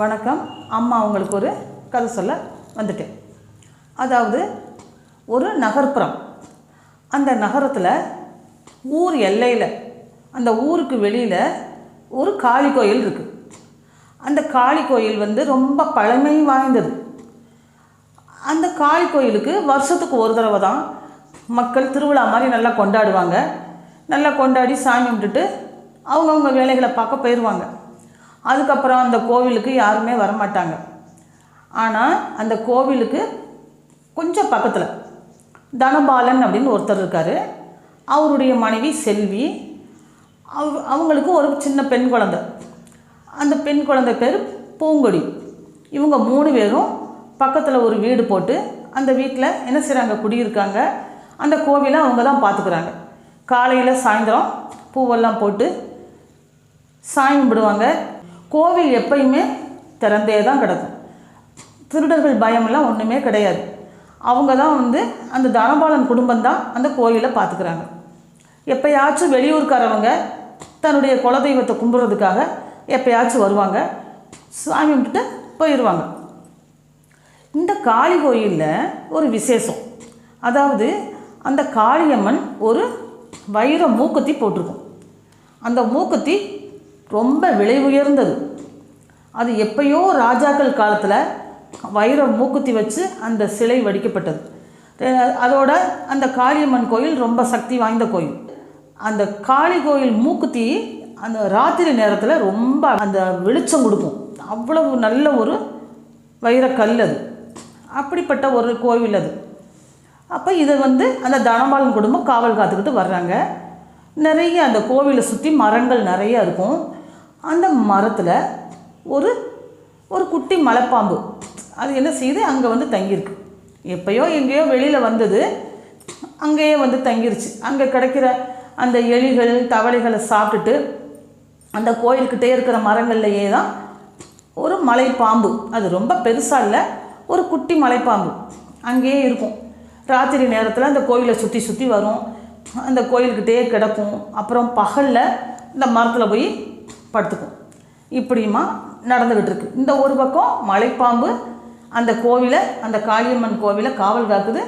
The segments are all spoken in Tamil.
வணக்கம். அம்மா அவங்களுக்கு ஒரு கதை சொல்ல வந்துட்டேன். அதாவது ஒரு நகர்ப்புறம். அந்த நகரத்தில் ஊர் எல்லையில் அந்த ஊருக்கு வெளியில் ஒரு காளி கோயில் இருக்குது அந்த காளி கோயில் வந்து ரொம்ப பழமை வாய்ந்தது. அந்த காளி கோயிலுக்கு வருஷத்துக்கு ஒரு தடவை தான் மக்கள் திருவிழா மாதிரி நல்லா கொண்டாடுவாங்க. நல்லா கொண்டாடி சாமி கும்பிட்டுட்டு அவங்கவுங்க வேலைகளை பார்க்க போயிடுவாங்க அதுக்கப்புறம் அந்த கோவிலுக்கு யாருமே வரமாட்டாங்க. ஆனால் அந்த கோவிலுக்கு கொஞ்சம் பக்கத்தில் தனபாலன் அப்படின்னு ஒருத்தர் இருக்கார். அவருடைய மனைவி செல்வி அவ அவங்களுக்கு ஒரு சின்ன பெண் குழந்த. அந்த பெண் குழந்தை பேர் பூங்கொடி. இவங்க மூணு பேரும் பக்கத்தில் ஒரு வீடு போட்டு அந்த வீட்டில் என்ன செய்கிறாங்க குடியிருக்காங்க. அந்த கோவிலை அவங்க தான் பார்த்துக்குறாங்க காலையில் சாயந்தரம் பூவெல்லாம் போட்டு சாமி கும்பிடுவாங்க. கோவில் எப்பயுமே திறந்தே தான் கிடக்கும். திருடர்கள் பயமெல்லாம் ஒன்றுமே கிடையாது. அவங்க தான் வந்து அந்த தனபாலன் குடும்பம் தான் அந்த கோயிலை பார்த்துக்கிறாங்க. எப்போயாச்சும் வெளியூர்காரவங்க தன்னுடைய குலதெய்வத்தை கும்பிட்றதுக்காக எப்போயாச்சும் வருவாங்க. சாமி கும்பிட்டு போயிடுவாங்க இந்த காளி கோயிலில் ஒரு விசேஷம். அதாவது அந்த காளியம்மன் ஒரு வைர மூக்குத்தி போட்டிருக்கும். அந்த மூக்குத்தி ரொம்ப விலை உயர்ந்தது. அது எப்பயோ ராஜாக்கள் காலத்தில் வைர மூக்குத்தி வச்சு அந்த சிலை வடிக்கப்பட்டது. அதோட அந்த காளியம்மன் கோயில் ரொம்ப சக்தி வாய்ந்த கோயில். அந்த காளி கோயில் மூக்குத்தி அந்த ராத்திரி நேரத்தில் ரொம்ப அந்த வெளிச்சம் கொடுக்கும். அவ்வளவு நல்ல ஒரு வைரக்கல் அது. அப்படிப்பட்ட ஒரு கோவில் அது. அப்போ இதை வந்து அந்த தனபாலன் குடும்பம் காவல் காத்துக்கிட்டு வர்றாங்க. நிறைய அந்த கோவிலை சுற்றி மரங்கள் நிறைய இருக்கும். அந்த மரத்தில் ஒரு ஒரு குட்டி மலைப்பாம்பு. அது என்ன செய்யுது அங்கே வந்து தங்கியிருக்கு. எப்பயோ எங்கேயோ வெளியில் வந்தது அங்கேயே வந்து தங்கிருச்சு. அங்கே கிடைக்கிற அந்த எலிகள் தவளைகளை சாப்பிட்டுட்டு அந்த கோயிலுக்கிட்டே இருக்கிற மரங்கள்லையே தான் ஒரு மலைப்பாம்பு. அது ரொம்ப பெருசாக இல்லை ஒரு குட்டி மலைப்பாம்பு. அங்கேயே இருக்கும். ராத்திரி நேரத்தில் அந்த கோயிலை சுற்றி சுற்றி வரும். அந்த கோயில்கிட்டே கிடக்கும். அப்புறம் பகலில் இந்த மரத்தில் போய் படுத்துக்கும். இப்படியுமா நடந்துக்கிட்டு இருக்கு இந்த ஒரு பக்கம் மலைப்பாம்பு அந்த கோவிலை அந்த காளியம்மன் கோவிலை காவல் காக்குது.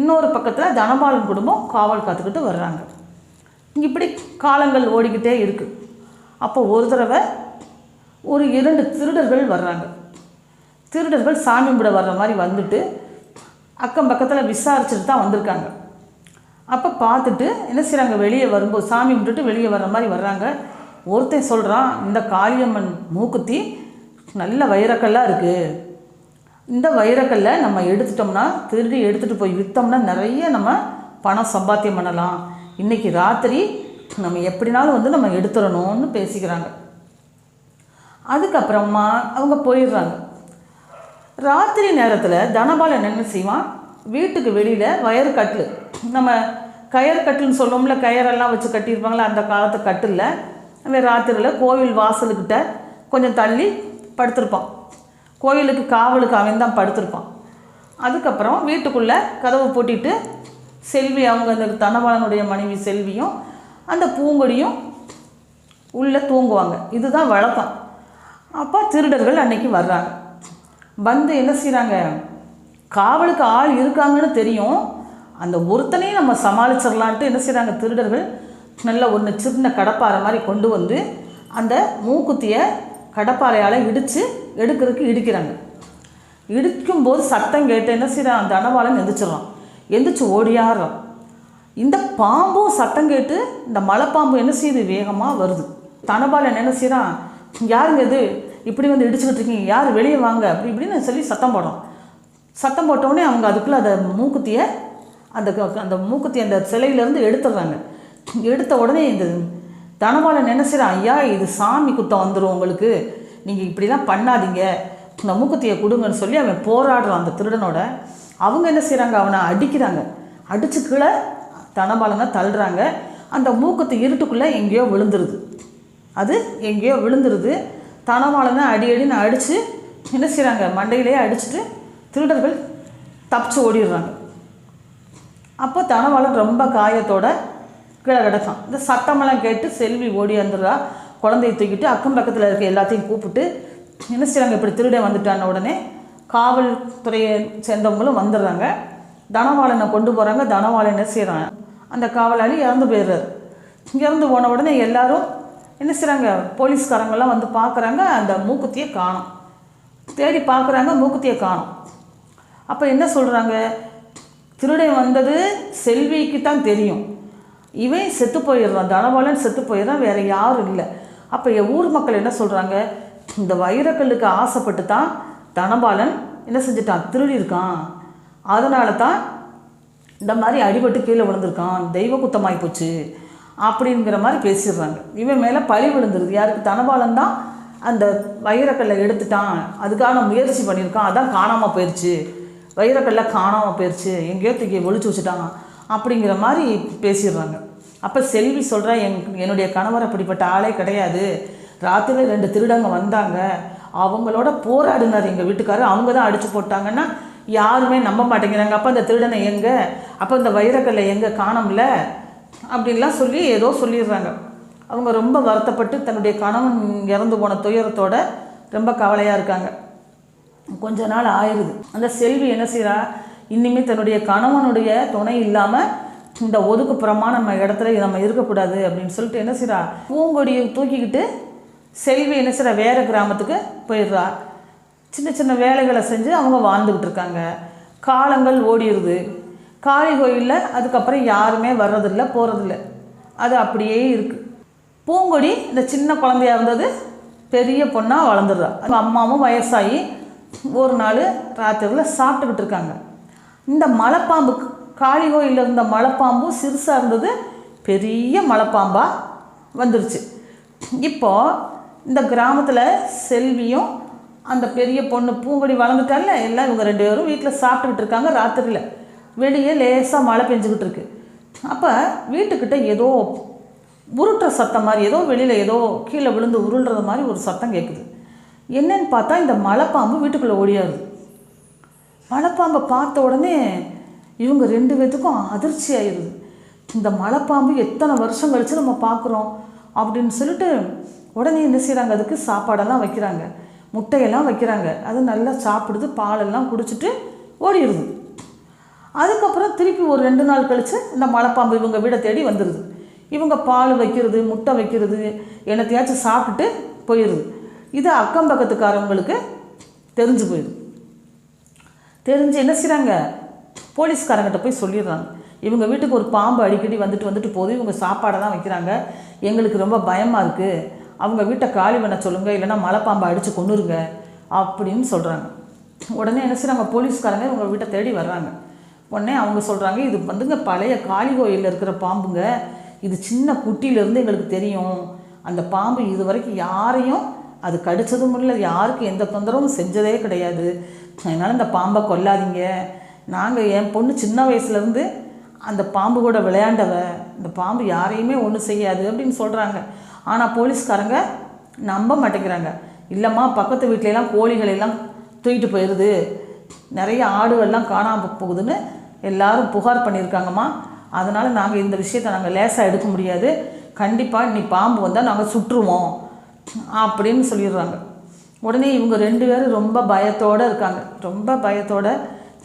இன்னொரு பக்கத்தில் தனபாலன் குடும்பம் காவல் காத்துக்கிட்டு வர்றாங்க. இப்படி காலங்கள் ஓடிக்கிட்டே இருக்குது அப்போ ஒரு தடவை ஒரு இரண்டு திருடர்கள் வர்றாங்க. திருடர்கள் சாமி கும்பிட வர்ற மாதிரி வந்துட்டு அக்கம் பக்கத்தில் விசாரிச்சுட்டு தான் வந்திருக்காங்க. அப்போ பார்த்துட்டு என்ன செய்கிறாங்க வெளியே வரும்போது சாமி கும்பிட்டுட்டு வெளியே வர்ற மாதிரி வர்றாங்க. ஒருத்தன் சொல்கிறான் இந்த காளியம்மன் மூக்குத்தி நல்ல வைரக்கல்லாக இருக்குது இந்த வைரக்கல்லை நம்ம எடுத்துட்டோம்னா திருடி எடுத்துகிட்டு போய் விற்றோம்னா நிறைய நம்ம பணம் சம்பாத்தியம் பண்ணலாம். இன்றைக்கி ராத்திரி நம்ம எப்படினாலும் வந்து நம்ம எடுத்துடணும்னு பேசிக்கிறாங்க. அதுக்கப்புறமா அவங்க போயிடுறாங்க. ராத்திரி நேரத்தில் தனபாலன் என்ன செய்வான்? வீட்டுக்கு வெளியில் வயர் கட்டில். நம்ம கயர் கட்டில்னு சொல்லுவோம்ல கயரெல்லாம் வச்சு கட்டியிருப்பாங்களே அந்த காலத்து கட்டில் அவன் ராத்திரியில் கோவில் வாசலுக்கிட்ட கொஞ்சம் தள்ளி படுத்திருப்பான். கோயிலுக்கு காவலுக்கு அவன் தான் படுத்திருப்பான். அதுக்கப்புறம் வீட்டுக்குள்ளே கதவு பூட்டிட்டு செல்வி அவங்க அந்த தனபாலனுடைய மனைவி செல்வியும் அந்த பூங்கொடியும் உள்ளே தூங்குவாங்க. இதுதான் வழக்கம். அப்போ திருடர்கள் அன்னைக்கு வர்றாங்க. வந்து என்ன செய்கிறாங்க காவலுக்கு ஆள் இருக்காங்கன்னு தெரியும். அந்த ஒருத்தனையும் நம்ம சமாளிச்சிடலான்ட்டு என்ன செய்கிறாங்க திருடர்கள் நல்ல ஒன்று சின்ன கடப்பாறை மாதிரி கொண்டு வந்து அந்த மூக்குத்தியை கடப்பாறையால் இடித்து எடுக்கிறதுக்கு இடிக்கிறாங்க. இடிக்கும்போது சத்தம் கேட்டு என்ன செய்கிறான் தனபாலன் எந்திரிச்சிடறான் எந்திரிச்சு ஓடியாடுறான். இந்த பாம்பும் சத்தம் கேட்டு இந்த மலைப்பாம்பு என்ன செய்யுது வேகமாக வருது. தனபாலன் என்ன செய்கிறான் யாருங்க இது? இப்படி வந்து இடிச்சுக்கிட்டு இருக்கீங்க. யார்? வெளியே வாங்க. அப்படி இப்படின்னு சொல்லி சத்தம் போடுறோம் சத்தம் போட்டோடனே அவங்க அதுக்குள்ளே அந்த மூக்குத்தியை அந்த க- அந்த மூக்குத்தி அந்த சிலையிலேருந்து எடுத்துடுறாங்க. எடுத்த உடனே இந்த தனபாலன் என்ன செய்கிறான் ஐயா இது சாமி குத்தம் வந்துடும் உங்களுக்கு. நீங்கள் இப்படிலாம் பண்ணாதீங்க. இந்த மூக்குத்தியை கொடுங்கன்னு சொல்லி அவன் போராடுறான் அந்த திருடனோட. அவங்க என்ன செய்கிறாங்க அவனை அடிக்கிறாங்க. அடித்து கீழே தனபாலனை தள்ளுறாங்க. அந்த மூக்கத்தை இருட்டுக்குள்ளே எங்கேயோ விழுந்துருது. அது எங்கேயோ விழுந்துருது. தனவாளனை அடி அடின்னு அடித்து என்ன செய்கிறாங்க மண்டையிலேயே அடிச்சுட்டு திருடர்கள் தப்பிச்சு ஓடிடுறாங்க. அப்போ தனவாளன் ரொம்ப காயத்தோட கீழே கிடச்சான் இந்த சத்தமெல்லாம் கேட்டு செல்வி ஓடி வந்துடுறா. குழந்தைய தூக்கிட்டு அக்கம் பக்கத்தில் இருக்க எல்லாத்தையும் கூப்பிட்டு என்ன செய்கிறாங்க இப்படி திருடன் வந்துட்டான உடனே காவல்துறையை சேர்ந்தவங்களும் வந்துடுறாங்க. தனவாளனை கொண்டு போகிறாங்க தனவாளன் என்ன செய்கிறாங்க அந்த காவலாளி இறந்து போயிடுறாரு. இறந்து போன உடனே எல்லாரும் என்ன செய்கிறாங்க போலீஸ்காரங்கெல்லாம் வந்து பார்க்குறாங்க. அந்த மூக்குத்தியை காணும். தேடி பார்க்குறாங்க மூக்குத்தியை காணும். அப்போ என்ன சொல்கிறாங்க திருடன் வந்தது செல்விக்கு தான் தெரியும். இவன் செத்து போயிடுறான் தனபாலன் செத்து போயிடுறான் வேற யாரும் இல்லை. அப்போ என் ஊர் மக்கள் என்ன சொல்கிறாங்க இந்த வைரக்கல்லுக்கு ஆசைப்பட்டு தான் தனபாலன் என்ன செஞ்சுட்டான்? திருடி இருக்கான் அதனால தான் இந்த மாதிரி அடிபட்டு கீழே விழுந்திருக்கான். தெய்வ குத்தமாகி போச்சு அப்படிங்கிற மாதிரி பேசிடுறாங்க. இவன் மேலே பழி விழுந்துருது. யாருக்கு? தனபாலன் தான் அந்த வைரக்கல்லை எடுத்துட்டான். அதுக்கான முயற்சி பண்ணியிருக்கான். அதான் காணாமல் போயிடுச்சு வைரக்கல்லை காணாமல் போயிடுச்சு எங்கேயோ தூக்கி ஒழிச்சு வச்சுட்டான். அப்படிங்கிற மாதிரி பேசிடுறாங்க. அப்போ செல்வி சொல்கிறா என் என்னுடைய கணவர் அப்படிப்பட்ட ஆளே கிடையாது. ராத்திரி ரெண்டு திருடங்க வந்தாங்க. அவங்களோட போராடினார் எங்கள் வீட்டுக்காரர். அவங்க தான் அடித்து போட்டாங்கன்னா யாருமே நம்ப மாட்டேங்கிறாங்க. அப்போ அந்த திருடனை எங்கே? அப்போ இந்த வைரக்கல்லை எங்கே காணோம்ல? அப்படின்லாம் சொல்லி ஏதோ சொல்லிடுறாங்க. அவங்க ரொம்ப வருத்தப்பட்டு தன்னுடைய கணவன் இறந்து போன துயரத்தோட ரொம்ப கவலையாக இருக்காங்க. கொஞ்ச நாள் ஆயிடுது அந்த செல்வி என்ன செய்கிறா இனிமே தன்னுடைய கணவனுடைய துணை இல்லாமல் இந்த ஒதுக்குப்புறமா நம்ம இடத்துல நம்ம இருக்கக்கூடாது அப்படின்னு சொல்லிட்டு என்ன செய்கிறா பூங்கொடியை தூக்கிக்கிட்டு செல்வி என்ன செய்கிறா வேறு கிராமத்துக்கு போயிடுறா. சின்ன சின்ன வேலைகளை செஞ்சு அவங்க வாழ்ந்துக்கிட்டு இருக்காங்க. காலங்கள் ஓடிடுது. காளி கோயிலில் அதுக்கப்புறம் யாருமே வர்றதில்ல போகிறதில்ல அது அப்படியே இருக்குது பூங்கொடி இந்த சின்ன குழந்தையா இருந்தது பெரிய பொண்ணாக வளர்ந்துடுறா. அம்மாவும் வயசாகி ஒரு நாள் ராத்திரியில் சாப்பிட்டுக்கிட்டு இருக்காங்க. இந்த மலைப்பாம்புக்கு காளி கோயிலில் இருந்த மலைப்பாம்பும் சிறுசாக இருந்தது. பெரிய மலைப்பாம்பாக வந்துருச்சு. இப்போ இந்த கிராமத்தில் செல்வியும் அந்த பெரிய பொண்ணு பூங்கொடி வளர்ந்துட்டால எல்லாம் இவங்க ரெண்டு பேரும் வீட்டில் சாப்பிட்டுக்கிட்டு இருக்காங்க ராத்திரியில். வெளியே லேசாக மழை பெஞ்சுக்கிட்டு இருக்கு. அப்போ வீட்டுக்கிட்ட ஏதோ உருட்டுற சத்தம் மாதிரி ஏதோ வெளியில் ஏதோ கீழே விழுந்து உருள்றது மாதிரி ஒரு சத்தம் கேட்குது என்னன்னு பார்த்தா இந்த மலைப்பாம்பு வீட்டுக்குள்ளே ஓடியாருது. மலைப்பாம்பை பார்த்த உடனே இவங்க ரெண்டு பேத்துக்கும் அதிர்ச்சி ஆயிடுது. இந்த மலைப்பாம்பு எத்தனை வருஷம் கழித்து நம்ம பார்க்குறோம் அப்படின்னு சொல்லிட்டு உடனே என்ன செய்கிறாங்க அதுக்கு சாப்பாடெல்லாம் வைக்கிறாங்க. முட்டையெல்லாம் வைக்கிறாங்க. அது நல்லா சாப்பிடுது. பாலெல்லாம் குடிச்சிட்டு ஓடிடுது. அதுக்கப்புறம் திருப்பி ஒரு ரெண்டு நாள் கழித்து இந்த மலைப்பாம்பு இவங்க வீடை தேடி வந்துடுது இவங்க பால் வைக்கிறது முட்டை வைக்கிறது என்னத்தையாச்சும் சாப்பிட்டுட்டு போயிடுது. இது அக்கம் பக்கத்துக்காரவங்களுக்கு தெரிஞ்சு போயிடுது. தெரிஞ்சு என்ன செய்கிறாங்க போலீஸ்காரங்கிட்ட போய் சொல்லிடுறாங்க. இவங்க வீட்டுக்கு ஒரு பாம்பு அடிக்கடி வந்துட்டு வந்துட்டு போகுது இவங்க சாப்பாடை தான் வைக்கிறாங்க. எங்களுக்கு ரொம்ப பயமாக இருக்குது அவங்க வீட்டை காலி பண்ண சொல்லுங்கள் இல்லைன்னா மலைப்பாம்பை அடித்து கொண்டுருங்க அப்படின்னு சொல்கிறாங்க உடனே என்ன செய்கிறாங்க போலீஸ்காரங்க இவங்க வீட்டை தேடி வர்றாங்க. உடனே அவங்க சொல்கிறாங்க இது வந்துங்க பழைய காளி கோயிலில் இருக்கிற பாம்புங்க. இது சின்ன குட்டியிலேருந்து எங்களுக்கு தெரியும். அந்த பாம்பு இது வரைக்கும் யாரையும் அது கடிச்சதும் இல்லை யாருக்கும் எந்த தொந்தரவும் செஞ்சதே கிடையாது. அதனால் இந்த பாம்பை கொல்லாதீங்க. நாங்கள் என் பொண்ணு சின்ன வயசுலேருந்து அந்த பாம்பு கூட விளையாண்டவ இந்த பாம்பு யாரையுமே ஒன்றும் செய்யாது அப்படின்னு சொல்கிறாங்க ஆனால் போலீஸ்காரங்க நம்ப மாட்டேங்கிறாங்க. இல்லைம்மா பக்கத்து வீட்டிலலாம் கோழிகள் எல்லாம் தூக்கிட்டு போயிடுது நிறைய ஆடுகள்லாம் காணாமல் போகுதுன்னு எல்லாரும் புகார் பண்ணியிருக்காங்கம்மா. அதனால் நாங்கள் இந்த விஷயத்தை நாங்கள் லேசாக எடுக்க முடியாது. கண்டிப்பாக நீ பாம்பு வந்தால் நாங்கள் சுற்றுவோம் அப்படின்னு சொல்லிடுறாங்க. உடனே இவங்க ரெண்டு பேரும் ரொம்ப பயத்தோடு இருக்காங்க. ரொம்ப பயத்தோடு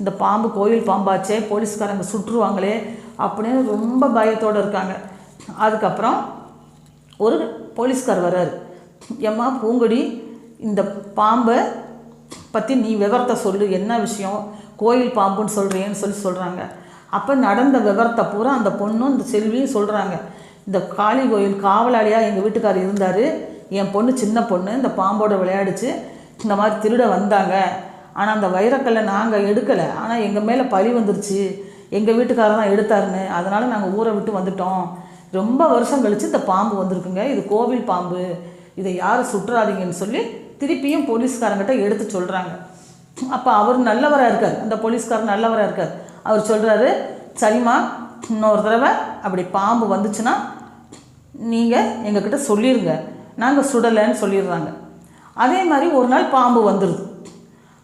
இந்த பாம்பு கோயில் பாம்பாச்சே போலீஸ்காரங்க சுற்றுவாங்களே அப்படின்னு ரொம்ப பயத்தோடு இருக்காங்க. அதுக்கப்புறம் ஒரு போலீஸ்கார் வர்றார் ஏம்மா பூங்கொடி இந்த பாம்பை பற்றி நீ விவரத்தை சொல்லு. என்ன விஷயம்? கோயில் பாம்புன்னு சொல்கிறேன்னு சொல்லி சொல்கிறாங்க அப்போ நடந்த விவரத்தை பூரா அந்த பொண்ணும் இந்த செல்வியும் சொல்கிறாங்க இந்த காளி கோயில் காவலாளியாக எங்கள் வீட்டுக்காரர் இருந்தார். என் பொண்ணு சின்ன பொண்ணு இந்த பாம்போட விளையாடிச்சு. இந்த மாதிரி திருட வந்தாங்க. ஆனால் அந்த வைரக்கல்லை நாங்கள் எடுக்கலை. ஆனால் எங்கள் மேலே பழி வந்துருச்சு. எங்கள் வீட்டுக்காரர் தான் எடுத்தாருன்னு. அதனால் நாங்கள் ஊரை விட்டு வந்துட்டோம். ரொம்ப வருஷம் கழித்து இந்த பாம்பு வந்திருக்குங்க. இது கோவில் பாம்பு. இதை யாரும் சுற்றாதீங்கன்னு சொல்லி திருப்பியும் போலீஸ்காரங்கிட்ட எடுத்து சொல்கிறாங்க அப்போ அவர் நல்லவராக இருக்கார். அந்த போலீஸ்காரர் நல்லவராக இருக்கார். அவர் சொல்கிறாரு சரிம்மா இன்னொரு தடவை அப்படி பாம்பு வந்துச்சுன்னா நீங்கள் எங்ககிட்ட சொல்லிடுங்க நாங்கள் சுடலைன்னு சொல்லிடுறாங்க. அதே மாதிரி ஒரு நாள் பாம்பு வந்துடுது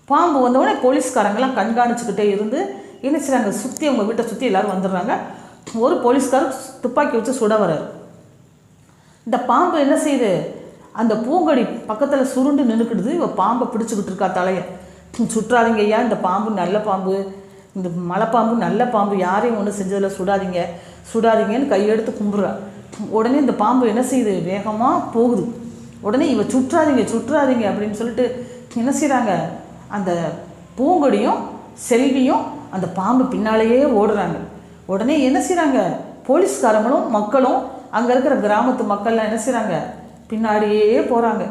பாம்பு வந்தவுடனே போலீஸ்காரங்கெல்லாம் கண்காணிச்சுக்கிட்டே இருந்து என்ன செய்கிறாங்க சுற்றி அவங்க வீட்டை சுற்றி எல்லாரும் வந்துடுறாங்க. ஒரு போலீஸ்காரர் துப்பாக்கி வச்சு சுட வர்றாரு. இந்த பாம்பு என்ன செய்யுது? அந்த பூங்கொடி பக்கத்தில் சுருண்டு நின்றுக்கிடுது இவள் பாம்பை பிடிச்சிக்கிட்டு இருக்கா தலையை. சுற்றாதீங்க ஐயா இந்த பாம்பு நல்ல பாம்பு. இந்த மலைப்பாம்பு நல்ல பாம்பு. யாரையும் ஒன்றும் செஞ்சதில் சுடாதீங்க. சுடாதீங்கன்னு கையெடுத்து கும்பிட்றா. உடனே இந்த பாம்பு என்ன செய்யுது? வேகமாக போகுது. உடனே இவ சுற்றாதீங்க சுற்றாதீங்க அப்படின்னு சொல்லிட்டு என்ன செய்கிறாங்க அந்த பூங்கொடியும் செல்வியும் அந்த பாம்பு பின்னாலேயே ஓடுறாங்க. உடனே என்ன செய்கிறாங்க போலீஸ்காரங்களும் மக்களும் அங்கே இருக்கிற கிராமத்து மக்கள்லாம் என்ன செய்கிறாங்க பின்னாடியே போகிறாங்க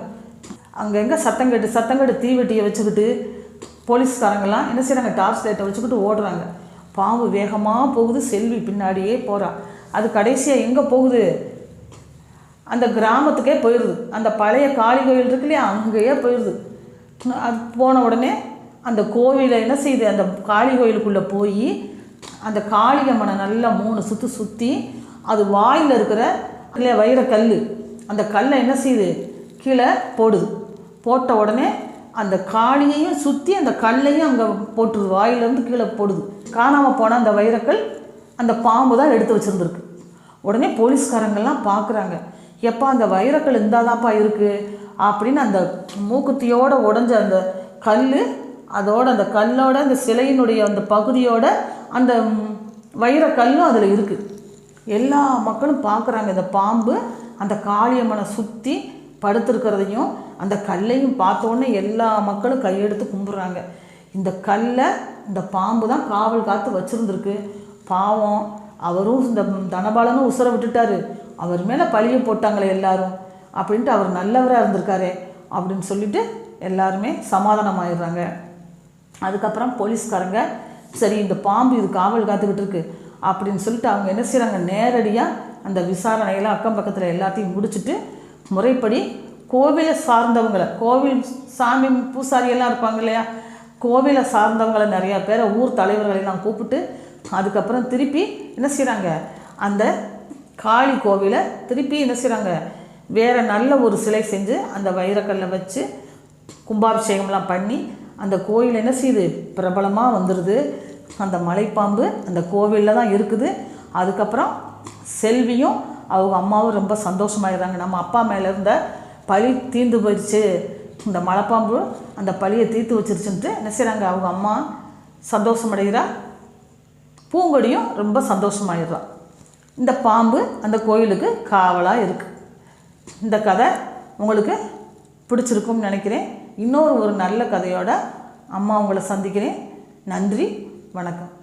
அங்கே எங்கே சத்தங்கட்டு சத்தங்கட்டு தீவெட்டியை வச்சுக்கிட்டு போலீஸ்காரங்கெல்லாம் என்ன செய்கிறாங்க டார்ச் லைட்டை வச்சுக்கிட்டு ஓடுறாங்க. பாம்பு வேகமாக போகுது செல்வி பின்னாடியே போகிறா அது கடைசியாக எங்கே போகுது? அந்த கிராமத்துக்கே போயிடுது. அந்த பழைய காளி கோயில் இருக்கு இல்லையா? அங்கேயே போயிடுது. அது போன உடனே அந்த கோவிலை என்ன செய்யுது அந்த காளி கோயிலுக்குள்ளே போய் அந்த காளியம்மனை நல்லா மூணு சுற்று சுற்றி அது வாயில் இருக்கிற இல்லையா கல் அந்த கல்லை என்ன செய்யுது கீழே போடுது. போட்ட உடனே அந்த காளியையும் சுற்றி அந்த கல்லையும் அங்கே போட்டுருது வாயிலேருந்து கீழே போடுது. காணாமல் போன அந்த வைரக்கல் அந்த பாம்பு தான் எடுத்து வச்சுருந்துருக்கு. உடனே போலீஸ்காரங்கள்லாம் பார்க்குறாங்க எப்போ அந்த வைரக்கல் இந்தாதான்ப்பா இருக்குது அப்படின்னு அந்த மூக்குத்தியோடு உடஞ்ச அந்த கல் அதோட அந்த கல்லோட அந்த சிலையினுடைய அந்த பகுதியோட அந்த வைர கல்லும் அதில் இருக்குது எல்லா மக்களும் பார்க்குறாங்க. இந்த பாம்பு அந்த காளியம்மனை சுற்றி படுத்திருக்கிறதையும் அந்த கல்லையும் பார்த்தோன்னே எல்லா மக்களும் கையெடுத்து கும்பிட்றாங்க. இந்த கல்லை இந்த பாம்பு தான் காவல் காத்து வச்சுருந்துருக்கு. பாவம் அவரும் இந்த தனபாலனும் உசுர விட்டுட்டாரு. அவர் மேலே பழிய போட்டாங்களே எல்லாரும். அப்படின்ட்டு அவர் நல்லவராக இருந்திருக்காரே அப்படின்னு சொல்லிட்டு எல்லாருமே சமாதானமாயிடுறாங்க. அதுக்கப்புறம் போலீஸ்காரங்க சரி இந்த பாம்பு இது காவல் காத்துக்கிட்டு இருக்கு அப்படின்னு சொல்லிட்டு அவங்க என்ன செய்கிறாங்க நேரடியாக அந்த விசாரணையெல்லாம் அக்கம் பக்கத்தில் எல்லாத்தையும் முடிச்சுட்டு முறைப்படி கோவிலை சார்ந்தவங்களை கோவில் சாமி பூசாரி எல்லாம் இருப்பாங்க இல்லையா? கோவிலை சார்ந்தவங்களை நிறையா பேரை ஊர் தலைவர்களை எல்லாம் கூப்பிட்டு அதுக்கப்புறம் திருப்பி என்ன செய்கிறாங்க அந்த காளி கோவிலை திருப்பி என்ன செய்கிறாங்க வேறு நல்ல ஒரு சிலை செஞ்சு அந்த வைரக்கல்லை வச்சு கும்பாபிஷேகம்லாம் பண்ணி அந்த கோயில் என்ன செய்யுது? பிரபலமாக வந்துடுது அந்த மலைப்பாம்பு அந்த கோவிலில் தான் இருக்குது. அதுக்கப்புறம் செல்வியும் அவங்க அம்மாவும் ரொம்ப சந்தோஷமாயிடுறாங்க. நம்ம அப்பா மேலே இருந்த பழி தீர்ந்து போயிடுச்சு. இந்த மலைப்பாம்பு அந்த பழியை தீர்த்து வச்சிருச்சுன்ட்டு என்ன செய்கிறாங்க அவங்க அம்மா சந்தோஷமடைகிறா. பூங்கொடியும் ரொம்ப சந்தோஷமாயிடுறா. இந்த பாம்பு அந்த கோயிலுக்கு காவலாக இருக்குது இந்த கதை உங்களுக்கு பிடிச்சிருக்கும்னு நினைக்கிறேன். இன்னொரு ஒரு நல்ல கதையோட அம்மா உங்களை சந்திக்கிறேன். நன்றி வணக்கம்.